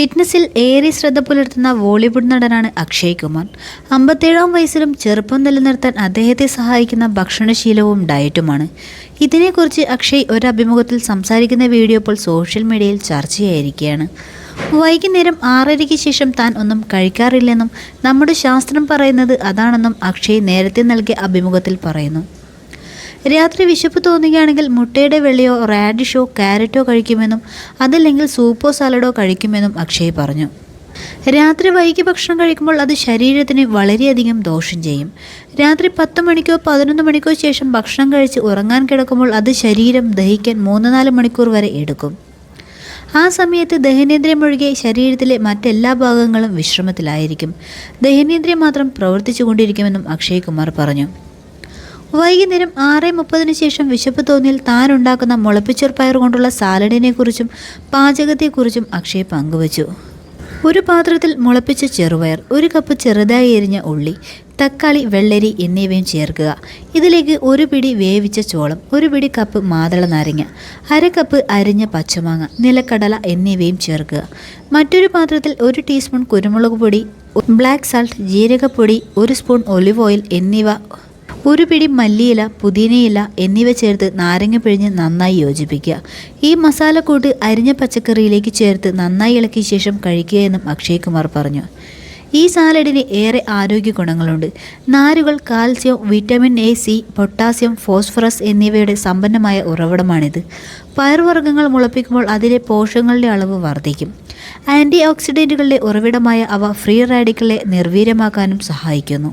ഫിറ്റ്നസ്സിൽ ഏറെ ശ്രദ്ധ പുലർത്തുന്ന ബോളിവുഡ് നടനാണ് അക്ഷയ് കുമാർ. അമ്പത്തേഴാം വയസ്സിലും ചെറുപ്പം നിലനിർത്താൻ അദ്ദേഹത്തെ സഹായിക്കുന്ന ഭക്ഷണശീലവും ഡയറ്റുമാണ്. ഇതിനെക്കുറിച്ച് അക്ഷയ് ഒരു അഭിമുഖത്തിൽ സംസാരിക്കുന്ന വീഡിയോ ഇപ്പോൾ സോഷ്യൽ മീഡിയയിൽ ചർച്ചയായിരിക്കുകയാണ്. വൈകുന്നേരം ആറരയ്ക്ക് ശേഷം താൻ ഒന്നും കഴിക്കാറില്ലെന്നും നമ്മുടെ ശാസ്ത്രം പറയുന്നത് അതാണെന്നും അക്ഷയ് നേരത്തെ നൽകിയ അഭിമുഖത്തിൽ പറയുന്നു. രാത്രി വിശപ്പ് തോന്നുകയാണെങ്കിൽ മുട്ടയുടെ വെള്ളിയോ റാഡിഷോ കാരറ്റോ കഴിക്കുമെന്നും അതല്ലെങ്കിൽ സൂപ്പോ സാലഡോ കഴിക്കുമെന്നും അക്ഷയ് പറഞ്ഞു. രാത്രി വൈകി ഭക്ഷണം കഴിക്കുമ്പോൾ അത് ശരീരത്തിന് വളരെയധികം ദോഷം ചെയ്യും. രാത്രി പത്ത് മണിക്കോ പതിനൊന്ന് മണിക്കോ ശേഷം ഭക്ഷണം കഴിച്ച് ഉറങ്ങാൻ കിടക്കുമ്പോൾ അത് ശരീരം ദഹിക്കാൻ മൂന്ന് നാല് മണിക്കൂർ വരെ എടുക്കും. ആ സമയത്ത് ദഹനേന്ദ്രിയം ഒഴികെ ശരീരത്തിലെ മറ്റെല്ലാ ഭാഗങ്ങളും വിശ്രമത്തിലായിരിക്കും. ദഹനേന്ദ്രിയം മാത്രം പ്രവർത്തിച്ചു കൊണ്ടിരിക്കുമെന്നും അക്ഷയ് കുമാർ പറഞ്ഞു. വൈകുന്നേരം ആറ് മുപ്പതിന് ശേഷം വിശപ്പ് തോന്നിയാൽ താൻ ഉണ്ടാക്കുന്ന പയർ കൊണ്ടുള്ള സാലഡിനെക്കുറിച്ചും പാചകത്തെക്കുറിച്ചും അക്ഷയ് പങ്കുവച്ചു. ഒരു പാത്രത്തിൽ മുളപ്പിച്ച ചെറുപയർ ഒരു കപ്പ് ചെറുതായി എരിഞ്ഞ ഉള്ളി തക്കാളി വെള്ളരി എന്നിവയും ചേർക്കുക. ഇതിലേക്ക് ഒരു പിടി വേവിച്ച ചോളം ഒരു പിടി കപ്പ് മാതള നാരങ്ങ അര കപ്പ് അരിഞ്ഞ പച്ചമാങ്ങ നിലക്കടല എന്നിവയും ചേർക്കുക. മറ്റൊരു പാത്രത്തിൽ ഒരു ടീസ്പൂൺ കുരുമുളക് പൊടി ബ്ലാക്ക് സാൾട്ട് ജീരകപ്പൊടി ഒരു സ്പൂൺ ഒലിവ് ഓയിൽ എന്നിവ ഒരു പിടി മല്ലിയില പുതിനയില എന്നിവ ചേർത്ത് നാരങ്ങ പിഴിഞ്ഞ് നന്നായി യോജിപ്പിക്കുക. ഈ മസാലക്കൂട്ട് അരിഞ്ഞ പച്ചക്കറിയിലേക്ക് ചേർത്ത് നന്നായി ഇളക്കിയ ശേഷം കഴിക്കുക എന്നും അക്ഷയ് കുമാർ പറഞ്ഞു. ഈ സാലഡിന് ഏറെ ആരോഗ്യ ഗുണങ്ങളുണ്ട്. നാരുകൾ calcium vitamin A C potassium phosphorus എന്നിവയുടെ സമ്പന്നമായ ഉറവിടമാണിത്. പയർവർഗങ്ങൾ മുളപ്പിക്കുമ്പോൾ അതിലെ പോഷകങ്ങളുടെ അളവ് വർദ്ധിക്കും. ആന്റി ഓക്സിഡന്റുകളുടെ ഉറവിടമായ അവ ഫ്രീ റാഡിക്കളെ നിർവീര്യമാക്കാനും സഹായിക്കുന്നു.